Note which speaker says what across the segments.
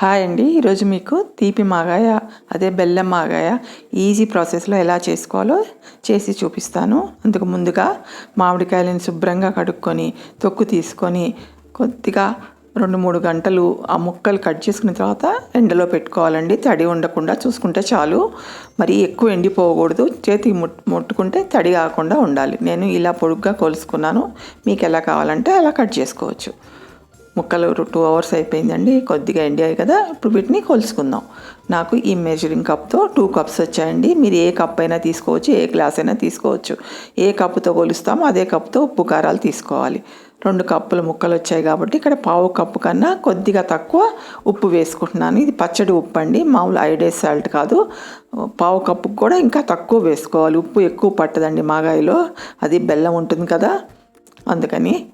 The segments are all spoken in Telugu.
Speaker 1: హాయ్ అండి. ఈరోజు మీకు తీపి మాగాయ అదే బెల్లం మాగాయ ఈజీ ప్రాసెస్లో ఎలా చేసుకోవాలో చేసి చూపిస్తాను. అందుకు ముందుగా మామిడికాయలను శుభ్రంగా కడుక్కొని తొక్కు తీసుకొని కొద్దిగా రెండు మూడు గంటలు ఆ ముక్కలు కట్ చేసుకున్న తర్వాత ఎండలో పెట్టుకోవాలండి. తడి ఉండకుండా చూసుకుంటే చాలు. మరి ఎక్కువ ఎండిపోకూడదు. చేతికి ముట్ ముట్టుకుంటే తడి కాకుండా ఉండాలి. నేను ఇలా పొడుగ్గా కొలుసుకున్నాను. మీకు ఎలా కావాలంటే అలా కట్ చేసుకోవచ్చు. ముక్కలు టూ అవర్స్ అయిపోయిందండి. కొద్దిగా ఎండాయి కదా ఇప్పుడు వీటిని కొలుసుకుందాం. నాకు ఈ మెజరింగ్ కప్తో టూ కప్స్ వచ్చాయండి. మీరు ఏ కప్ అయినా తీసుకోవచ్చు ఏ గ్లాస్ అయినా తీసుకోవచ్చు. ఏ కప్పుతో కొలుస్తామో అదే కప్తో ఉప్పు కారాలు తీసుకోవాలి. రెండు కప్పుల ముక్కలు వచ్చాయి కాబట్టి ఇక్కడ పావు కప్పు కన్నా కొద్దిగా తక్కువ ఉప్పు వేసుకుంటున్నాను. ఇది పచ్చడి ఉప్పు అండి. మామూలు ఐడేస్ సాల్ట్ కాదు. పావు కప్పుకు కూడా ఇంకా తక్కువ వేసుకోవాలి. ఉప్పు ఎక్కువ పట్టదండి మాగాయిలో. అది బెల్లం ఉంటుంది కదా అందుకని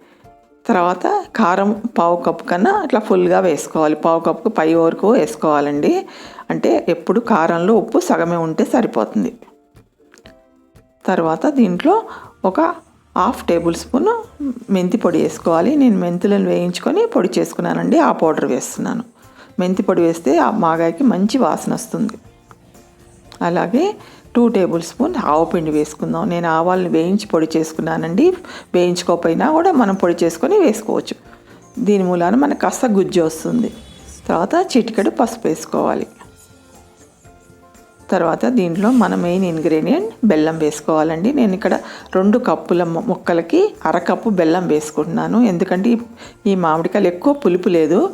Speaker 1: తర్వాత కారం పావు కప్పు కన్నా అట్లా ఫుల్గా వేసుకోవాలి. పావు కప్పుకు పై వరకు వేసుకోవాలండి. అంటే ఎప్పుడు కారంలో ఉప్పు సగమే ఉంటే సరిపోతుంది. తర్వాత దీంట్లో ఒక హాఫ్ టేబుల్ స్పూన్ మెంతి పొడి వేసుకోవాలి. నేను మెంతులను వేయించుకొని పొడి చేసుకున్నానండి. ఆ పౌడర్ వేస్తున్నాను. మెంతి పొడి వేస్తే ఆ మాగాయకి మంచి వాసన వస్తుంది. అలాగే టూ టేబుల్ స్పూన్ ఆవపిండి వేసుకుందాం. నేను ఆవాలను వేయించి పొడి చేసుకున్నానండి. వేయించుకోకపోయినా కూడా మనం పొడి చేసుకొని వేసుకోవచ్చు. దీని మూలాన మనకు కాస్త గుజ్జు వస్తుంది. తర్వాత చిటికెడు పసుపు వేసుకోవాలి. తర్వాత దీంట్లో మన మెయిన్ ఇంగ్రీడియంట్ బెల్లం వేసుకోవాలండి. నేను ఇక్కడ రెండు కప్పుల మొక్కలకి అరకప్పు బెల్లం వేసుకుంటున్నాను. ఎందుకంటే ఈ మామిడికాయలు ఎక్కువ పులుపు లేదు.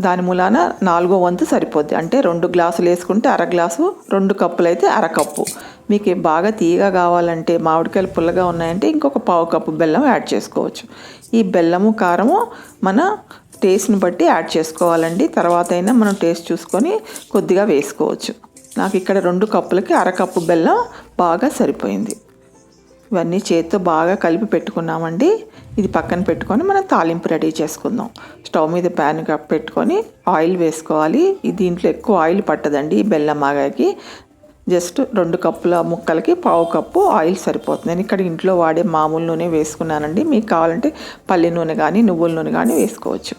Speaker 1: దాని మూలాన నాలుగో వంతు సరిపోద్ది. అంటే రెండు గ్లాసులు వేసుకుంటే అర గ్లాసు రెండు కప్పులు అయితే అరకప్పు మీకు బాగా తీయగా కావాలంటే మామిడికాయలు పుల్లగా ఉన్నాయంటే ఇంకొక పావు కప్పు బెల్లం యాడ్ చేసుకోవచ్చు. ఈ బెల్లము కారము మన టేస్ట్ని బట్టి యాడ్ చేసుకోవాలండి. తర్వాత అయినా మనం టేస్ట్ చూసుకొని కొద్దిగా వేసుకోవచ్చు. నాకు ఇక్కడ రెండు కప్పులకి అరకప్పు బెల్లం బాగా సరిపోయింది. ఇవన్నీ చేతితో బాగా కలిపి పెట్టుకున్నామండి. ఇది పక్కన పెట్టుకొని మనం తాలింపు రెడీ చేసుకుందాం. స్టవ్ మీద ప్యాన్ పెట్టుకొని ఆయిల్ వేసుకోవాలి. దీంట్లో ఎక్కువ ఆయిల్ పట్టదండి బెల్లం ఆగాకి. జస్ట్ రెండు కప్పుల ముక్కలకి పావు కప్పు ఆయిల్ సరిపోతుంది. నేను ఇక్కడ ఇంట్లో వాడే మామూలు నూనె వేసుకున్నానండి. మీకు కావాలంటే పల్లి నూనె కానీ నువ్వుల నూనె కానీ వేసుకోవచ్చు.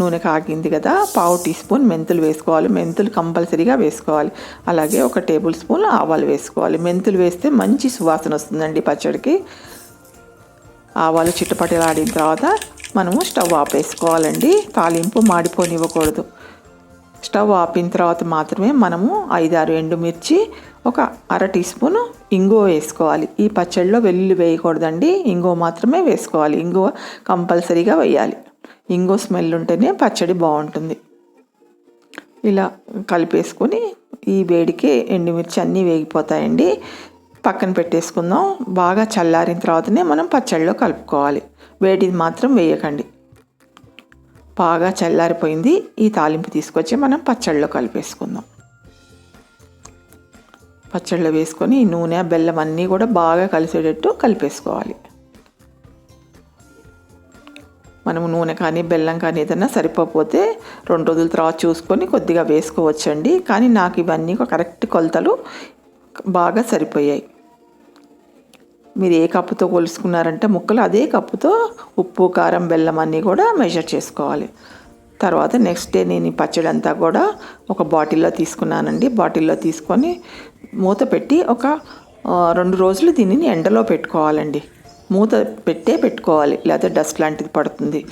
Speaker 1: నూనె కాగింది కదా పావు టీ స్పూన్ మెంతులు వేసుకోవాలి. మెంతులు కంపల్సరీగా వేసుకోవాలి. అలాగే ఒక టేబుల్ స్పూన్ ఆవాలు వేసుకోవాలి. మెంతులు వేస్తే మంచి సువాసన వస్తుందండి పచ్చడికి. ఆవాలు చిట్టపటలాడిన తర్వాత మనము స్టవ్ ఆపేసుకోవాలండి తాలింపు మాడిపోనివ్వకూడదు. స్టవ్ ఆపిన తర్వాత మాత్రమే మనము ఐదారు ఎండుమిర్చి ఒక అర టీ స్పూన్ ఇంగువ వేసుకోవాలి. ఈ పచ్చడిలో వెల్లుల్లి వేయకూడదండి. ఇంగువ మాత్రమే వేసుకోవాలి. ఇంగువ కంపల్సరీగా వేయాలి. ఇంగో స్మెల్ ఉంటేనే పచ్చడి బాగుంటుంది. ఇలా కలిపేసుకొని ఈ వేడికి ఎండుమిర్చి అన్నీ వేగిపోతాయండి. పక్కన పెట్టేసుకుందాం. బాగా చల్లారిన తర్వాతనే మనం పచ్చడిలో కలుపుకోవాలి. వేడిది మాత్రం వేయకండి. బాగా చల్లారిపోయింది. ఈ తాలింపు తీసుకొచ్చి మనం పచ్చడిలో కలిపేసుకుందాం. పచ్చడిలో వేసుకొని నూనె బెల్లం అన్నీ కూడా బాగా కలిసేటట్టు కలిపేసుకోవాలి. మనము నూనె కానీ బెల్లం కానీ ఏదైనా సరిపోతే రెండు రోజుల తర్వాత చూసుకొని కొద్దిగా వేసుకోవచ్చండి. కానీ నాకు ఇవన్నీ కరెక్ట్ కొలతలు బాగా సరిపోయాయి. మీరు ఏ కప్పుతో కొలుసుకున్నారంటే ముక్కలు అదే కప్పుతో ఉప్పు కారం బెల్లం అన్నీ కూడా మెజర్ చేసుకోవాలి. తర్వాత నెక్స్ట్ డే నేను ఈ పచ్చడి అంతా కూడా ఒక బాటిల్లో తీసుకున్నానండి. బాటిల్లో తీసుకొని మూత పెట్టి ఒక రెండు రోజులు దీనిని ఎండలో పెట్టుకోవాలండి. మూత పెట్టే పెట్టుకోవాలి. లేకపోతే డస్ట్ లాంటిది పడుతుంది.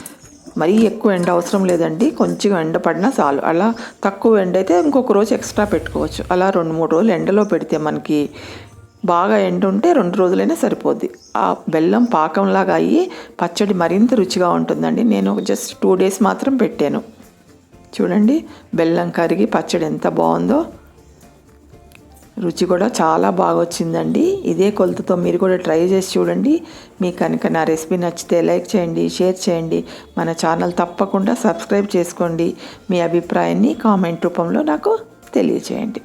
Speaker 1: మరీ ఎక్కువ ఎండ అవసరం లేదండి. కొంచెం ఎండ పడినా చాలు. అలా తక్కువ ఎండ అయితే ఇంకొక రోజు ఎక్స్ట్రా పెట్టుకోవచ్చు. అలా రెండు మూడు రోజులు ఎండలో పెడితే మనకి బాగా ఎండ ఉంటే రెండు రోజులైనా సరిపోద్ది. ఆ బెల్లం పాకంలాగా అయ్యి పచ్చడి మరింత రుచిగా ఉంటుందండి. నేను జస్ట్ టూ డేస్ మాత్రం పెట్టాను. చూడండి బెల్లం కరిగి పచ్చడి ఎంత బాగుందో. రుచి కూడా చాలా బాగా వచ్చిందండి ఇదే కొలతతో మీరు కూడా ట్రై చేసి చూడండి. మీకు కనుక నా రెసిపీ నచ్చితే లైక్ చేయండి షేర్ చేయండి. మన ఛానల్ తప్పకుండా సబ్స్క్రైబ్ చేసుకోండి. మీ అభిప్రాయాన్ని కామెంట్ రూపంలో నాకు తెలియచేయండి.